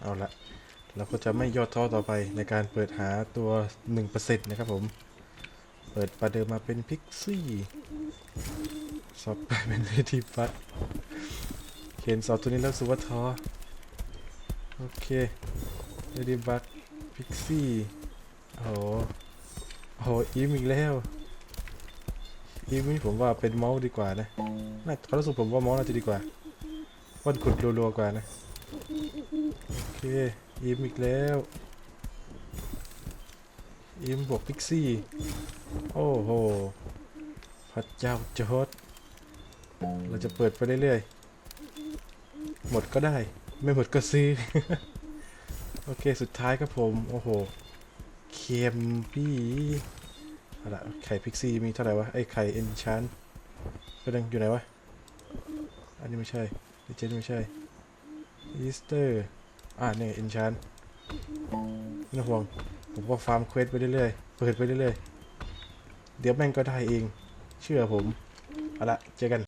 เอาละเราก็จะไม่ย่อท้อต่อไปในการเปิดหาตัว 1%นะครับผม เปิดประเดิมมาเป็นพิกซี่สอบไปเป็นเลดี้บัตเห็นสอบตัวนี้แล้วสุว่าท้อโอเคเลดี้บัตพิกซี่โอ้โหโอ้โหอีมอีกแล้วอีมนี่ผมว่าเป็นเมาส์ดีกว่านะน่าเขารู้สึกผมว่าเมาส์น่าจะดีกว่าวันขุดรัวๆกว่านะ โอเคอีมอีกแล้วอีมบวกพิกซี่ โอ้โหพระเจ้าจอร์ดเราจะเปิดไปเรื่อยๆ หมดก็ได้ ไม่หมดก็ซื้อ โอเค สุดท้ายครับผม โอ้โห เค็มพี่อาละไข่พิกซี่มีเท่าไหร่วะ ไอไข่เอนชานก็ดังอยู่ไหนวะ อันนี้ไม่ใช่ดิเจนไม่ใช่ อีสเตอร์ อ่าเนี่ยเอนชันไม่ต้องห่วง ผมก็ฟาร์มเควสไปเรื่อยๆ เปิดไปเรื่อยๆ เดี๋ยวแม่งก็ได้เอง เชื่อผม เอาละเจอกัน